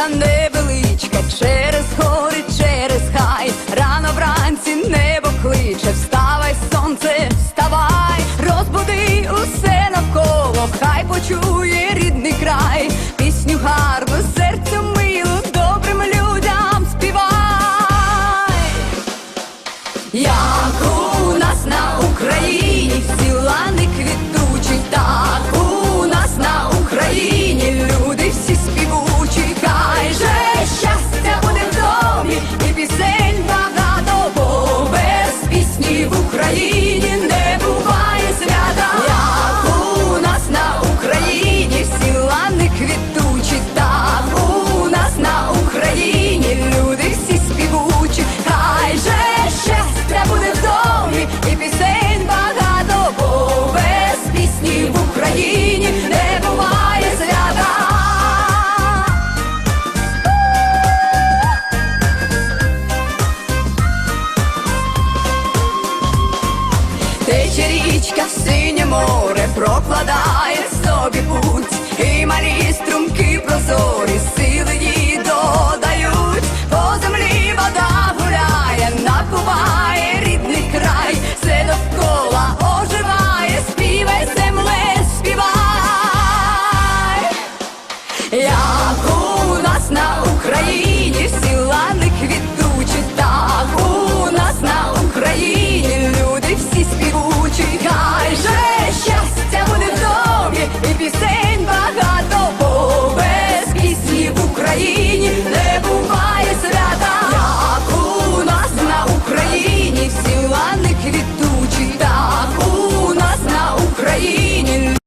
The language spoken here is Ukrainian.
Candy. чує рідний край, пісню гарну, серцю милу, добрим людям співай, як у нас на Україні всі лани квітучі. річка, синє море прокладає собі путь, і малі струмки прозорі сили її додають, по землі вода гуляє, напуває рідний край, все довкола оживає, співай земле, співай, як у нас на Україні сіла.